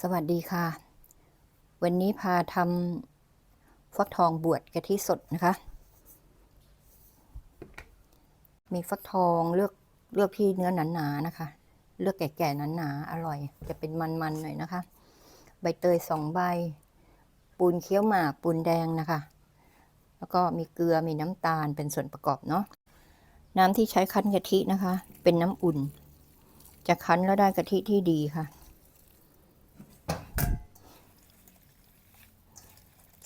สวัสดีค่ะ วันนี้พาทำฟักทองบวชกะทิสดนะคะ มีฟักทองเลือกเลือกที่เนื้อหนาๆนะคะ เลือกแก่ๆหนาๆอร่อย จะเป็นมันๆหน่อยนะคะ ใบเตยสองใบ ปูนเคี้ยวหมากปูนแดงนะคะ แล้วก็มีเกลือมีน้ำตาลเป็นส่วนประกอบเนาะน้ำที่ใช้คั้นกะทินะคะ เป็นน้ำอุ่น จะคั้นแล้วได้กะทิที่ดีค่ะ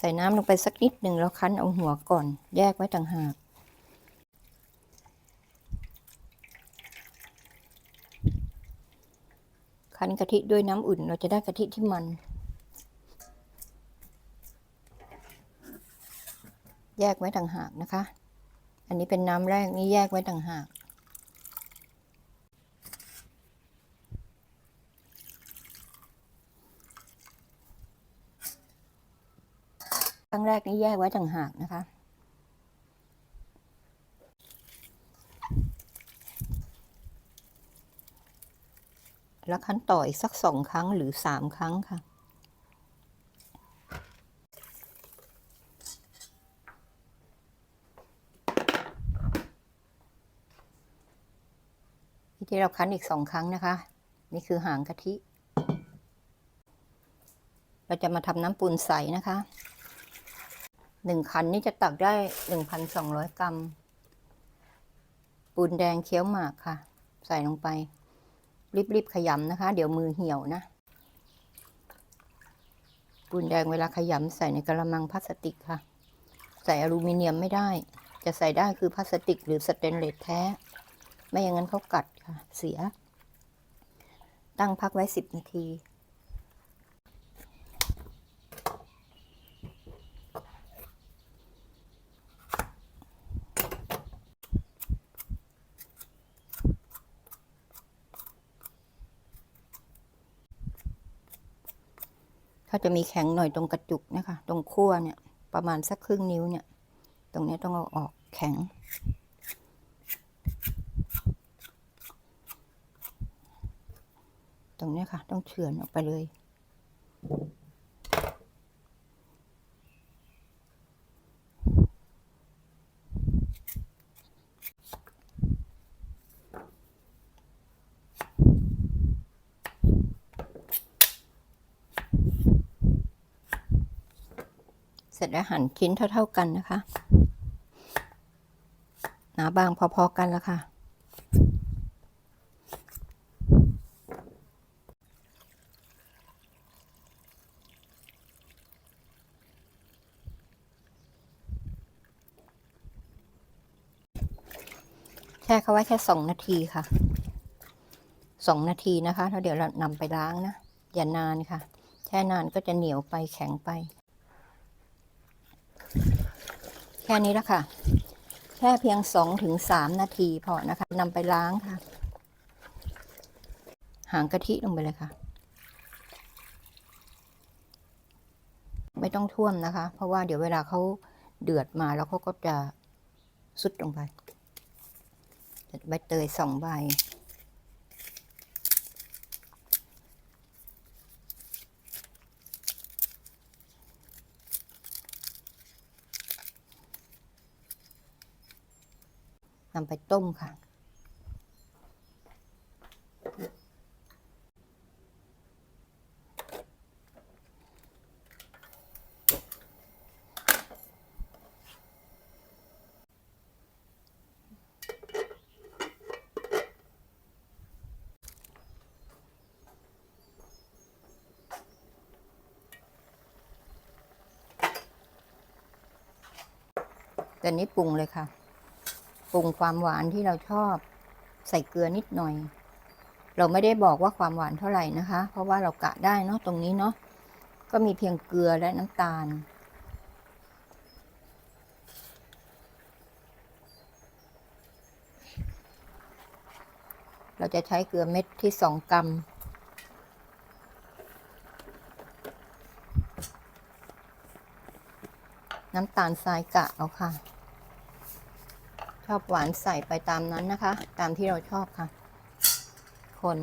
ส่น้ำลงไปสักนิดหนึ่งแล้วคั้นเอาหัวก่อน แยกไว้ต่างหากคั้นกะทิด้วยน้ำอุ่นเราจะได้กะทิที่มัน แยกไว้ต่างหากนะคะ อันนี้เป็นน้ำแรกนี่แยกไว้ต่างหาก รั้งแรกนี้แยกไว้ต่างหากนะคะ แล้วคั้นต่ออีกสักสองครั้งหรือสามครั้งค่ะที่เราคั้นอีกสองครั้งนะคะ นี่คือหางกะทิ เราจะมาทำน้ำปูนใสนะคะ หนึ่งคันนี่จะตักได้หนึ่งพันสองร้อยกรัม ปูนแดงเคี้ยวหมากค่ะ ใส่ลงไป รีบๆขยำนะคะ เดี๋ยวมือเหี่ยวนะ ปูนแดงเวลาขยำใส่ในกระมังพลาสติกค่ะ ใส่อลูมิเนียมไม่ได้ จะใส่ได้คือพลาสติกหรือสเตนเลสแท้ ไม่อย่างนั้นเขากัดค่ะ เสีย ตั้งพักไว้สิบนาที ถ้าจะมีแข็งหน่อยตรงกระจุกนะคะ ตรงขั้วเนี่ย ประมาณสักครึ่งนิ้วเนี่ย ตรงนี้ต้องเอาออกแข็ง ตรงนี้ค่ะ ต้องเฉือนออกไปเลย เสร็จแล้วหั่นชิ้นเท่า ๆกันนะคะ หนาบางพอๆกันแล้วค่ะ แช่เขาไว้แค่สองนาทีค่ะสองนาทีนะคะแล้วเดี๋ยวเรานำไปล้างนะ อย่านานค่ะ แช่นานก็จะเหนียวไปแข็งไป แค่นี้ล้วค่ะ แค่เพียงสองถึงสามนาทีพอนะคะนำไปล้างค่ะ หางกะทิลงไปเลยค่ะ ไม่ต้องท่วมนะคะ เพราะว่าเดี๋ยวเวลาเขาเดือดมาแล้วเขาก็จะสุดลงไปใบเตยสองใบ นำไปต้มค่ะ แต่นี้ปรุงเลยค่ะ ปรุงความหวานที่เราชอบ ใส่เกลือนิดหน่อย เราไม่ได้บอกว่าความหวานเท่าไหร่นะคะ เพราะว่าเรากะได้เนาะตรงนี้เนาะก็มีเพียงเกลือและน้ำตาล เราจะใช้เกลือเม็ดที่สองกรัมน้ำตาลทรายกะเอาค่ะ ชอบหวานใส่ไปตามนั้นนะคะ ตามที่เราชอบค่ะ คน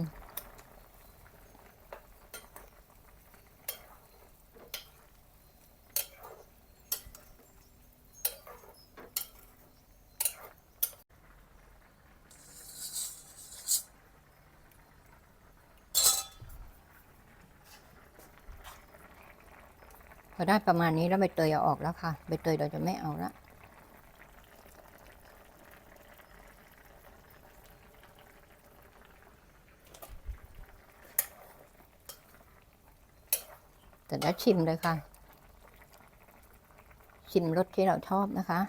พอได้ประมาณนี้แล้วใบเตยเอาออกแล้วค่ะ ใบเตยเราจะไม่เอาละ แต่แล้วชิมเลยค่ะ ชิมรสที่เราชอบนะคะ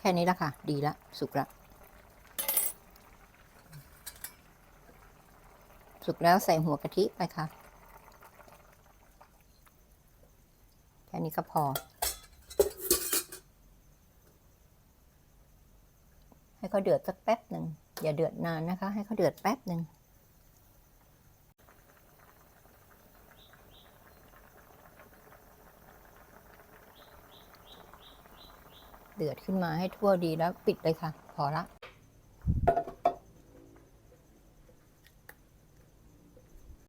แค่นี้ละค่ะ ดีละ สุกละ สุกแล้วใส่หัวกะทิไปค่ะ แค่นี้ก็พอ ให้เขาเดือดสักแป๊บหนึ่ง อย่าเดือดนานนะคะ ให้เขาเดือดแป๊บหนึ่งเดือดขึ้นมาให้ทั่วดีแล้วปิดเลยค่ะ พอละ